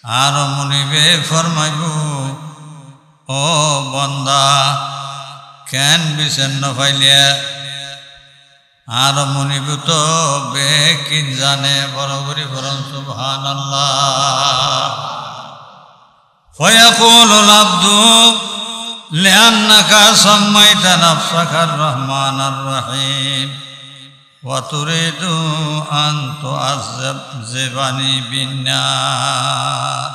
আর মনিবে ফরমাইব ও বন্দা কেন বিছেন্ন ফাইলিয়া আর মনিব তো বে কিন জানে বড় করি ফরম সুবহান فيقول العبد لأنك سميت نفسك الرحمن الرحيم وتريد أن تعذبني بالنار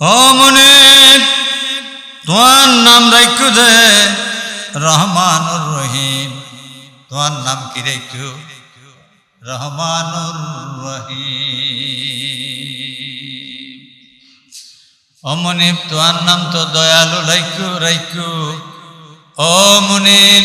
ও মনিব তোমার নাম রাখু দে রহমানুর রহিম তোমার নাম কি রাখু রহমানুর রহিম ও মনিব তোমার নাম তো দয়ালু রাইকু রাইকু ও মনিব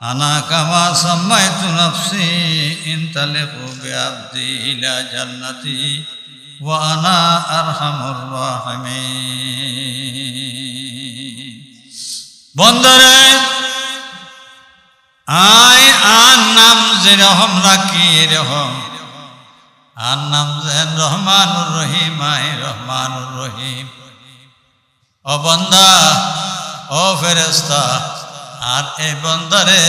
আনা কামা সাম্মাই তুনাফসি ইনতালেকু বিআবদি ইলা জান্নাতি ওয়া আনা আরহামুর রাহিমিন। বন্ধরে, আই আর নাম যে রহম রাখি রহম। আর নাম যেন রহমানুর রহিম, আই রহমানুর রহিম। ও বন্দা, ও ফেরেস্তা আর এই বন্দরে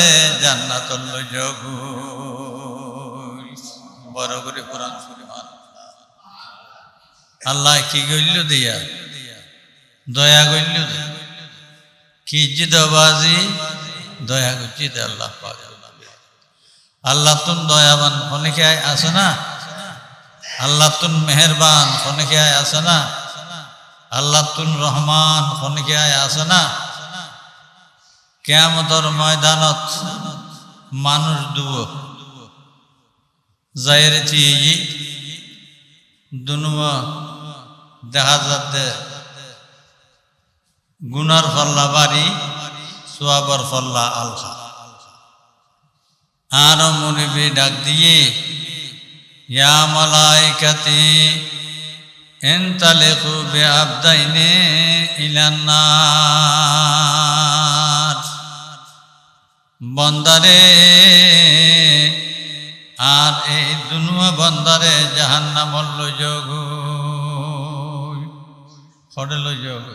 জান্নাতুল যোগ বড় করে কোরআন আল্লাহ কি গইল দিয়া? দয়া গইল কি জিদবাজি? দয়া করছি আল্লাহ পাক। আল্লাহ তুন দয়াবান অনেকে আছে না? আল্লাহ তুন মেহরবান অনেকে আছে না? আল্লাহ তুন রহমান অনেকে আছে না? কেমতর ময়দানত মানুষ দুব। যাইরেছি দুনুয়া দেখা যাতে গুনার ফল্লা বাড়ি, সোয়াবর ফল্লা আলখা। আর মনিবি ডাক দিয়ে, ইয়া মালাইকাতি এনতালেকু বে আবদাইনে ইলান্নার বন্দারে, আর এই দুনুয়া বন্দারে জাহান্নামল যোগ খড়ে যোগ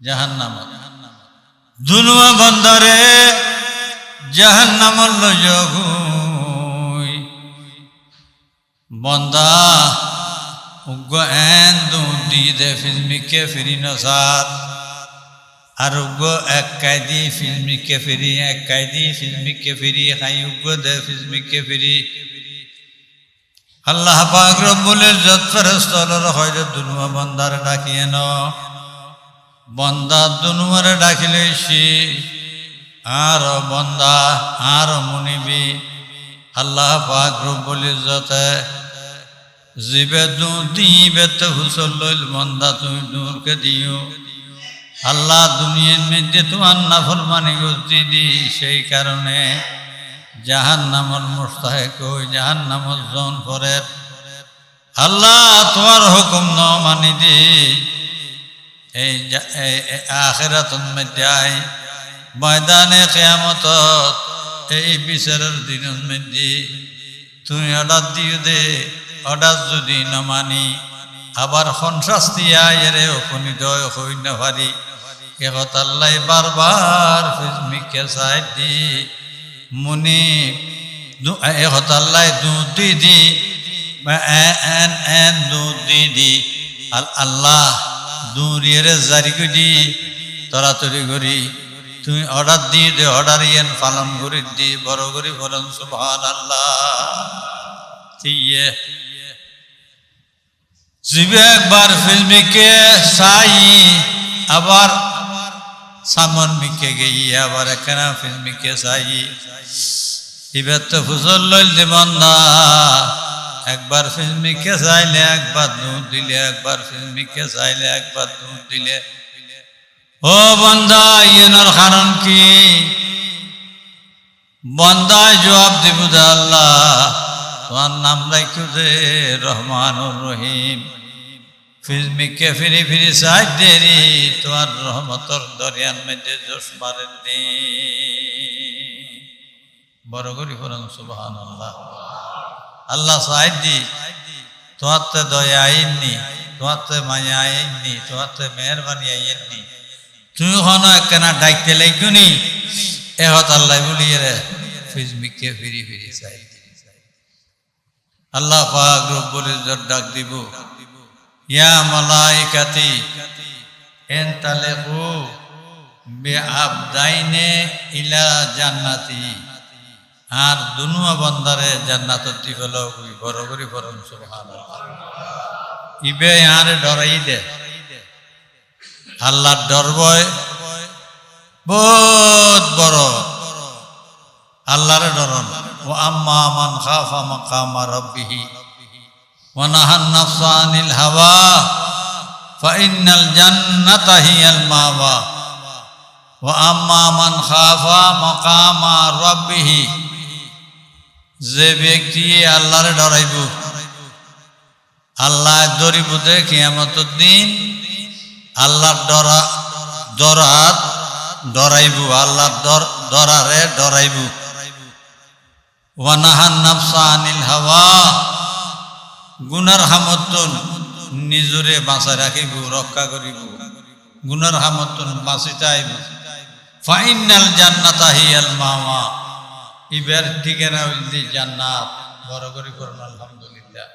জাহান্নাম দুনুয়া বন্দারে জাহান্নামল যোগ বন্দা উগ্র এন দু দি দে ফিল্মিকে ফিরি নসার আর উগ্র এক কায়দি ফিল্মিকে ফিরি এক কায়দি ফিল্মিকে ফিরি হাই উগ্র দে ফিল্মিকে ফিরি আল্লাহ পাক রব্বুলের যত ফেরস্তলর হয়তো দুনুয়া বন্দার ডাকিয়ে ন বন্দা দুনুয়ারে ডাকিলে সি আর বন্দা আর মুনিবি। আল্লাহ পাক রব্বুল ইজ্জতে জিবে দু দিবে তো হুসল বন্দা তুমি নূরকে দিও। আল্লাহ দুনিয়ার মধ্যে তোমার নাফরমানি গতি দি সেই কারণে জাহান নামল মুস্তাহে কই জাহান নামল জন করে আল্লাহ তোমার হুকুম ন মানি দি। এই আখেরাতন মধ্যে আই ময়দানে কেয়ামত এই বিচারের দিনের মধ্যে তুমি অর্ডার দিও দে, অর্ডার যদি ন মানি আবার সন্ত্রাস্তি আয়েরে উপনীত হই না পারি একত আল্লাহ বারবার ফিজমিকে চাই দি। মুনি একত আল্লাহ দুধ দি। দি এন এন দুধ দি। দি আল্লাহ দুরিয়ে জারি করি তরাতরি করি। তুমি অর্ডার দিয়ে দে, অর্ডার ইয়েন পালন করি দি। বড় করি বলেন সুভান আল্লাহ জিবে একবার ফিল্মিকে চাই আবার সামন মিকে গেই, আবার একখানা ফিল্মিকে চাই এবার তো ফুজল লইল দিবন্দা একবার ফিল্মিকে চাইলে একবার দুধ দিলে, একবার ফিল্মিকে চাইলে একবার দুধ দিলে। ও বন্ধা ইয়েনর কারণ কি? বন্দায় জবাব দিব আল্লাহ। তোমার নাম রাখো দে রহমানুর রহিম। ফিজমিকে ফিরি ফিরি সাইড দেরি, তোমার রহমতর দরিয়ান মেজে জোশ মারেননি বড় করি ফরন সুবহান আল্লাহ আল্লাহ দি, তোমার তো দয়া আইননি তোমার তো মায়া আইননি তোমার তো মেহরবানি আইননি তুমি হনো একখানা ডাইতে লাগুনি এহত আল্লাহ বলিয়ে রে ফিজমিকে ফিরি ফিরি চাই আল্লাহ পাক রব্বুল ইজ্জত ডাক দিব। ইয়া মালাইকাতি, এনতালেকু বেআবদাইনে ইলা জান্নাতি। আর দুনুয়া বন্দারে জান্নাত দিগল বড় করি বরং সুবহানাল্লাহ। ইবে আরে ডরাই দে। আল্লাহর ডর বয় বহুত বড়। আল্লাহরে আম্মা মান খাফা মাকামা রাব্বিহি ওয়া নাহান নাফসা আনিল হাওয়া ফাইনাল জান্নাতা হিয়াল মাওয়া ওয়া আম্মা মান খাফা মাকামা রাব্বিহি যে ব্যক্তি আল্লাহরে ডরাইব, আল্লাহ দরিব দে কিয়ামতের দিন আল্লাহর ডরা ডরাত ডরাইব, আল্লাহর ডর ডরারে ডরাইব। নিজরে বাঁচা রাখিব, রক্ষা করিব। গুনার হামতন বাঁচি চাইব ফাইনাল জান্নাতা ঠিকানা জান্নাত। বড় করে করুন আলহামদুলিল্লাহ।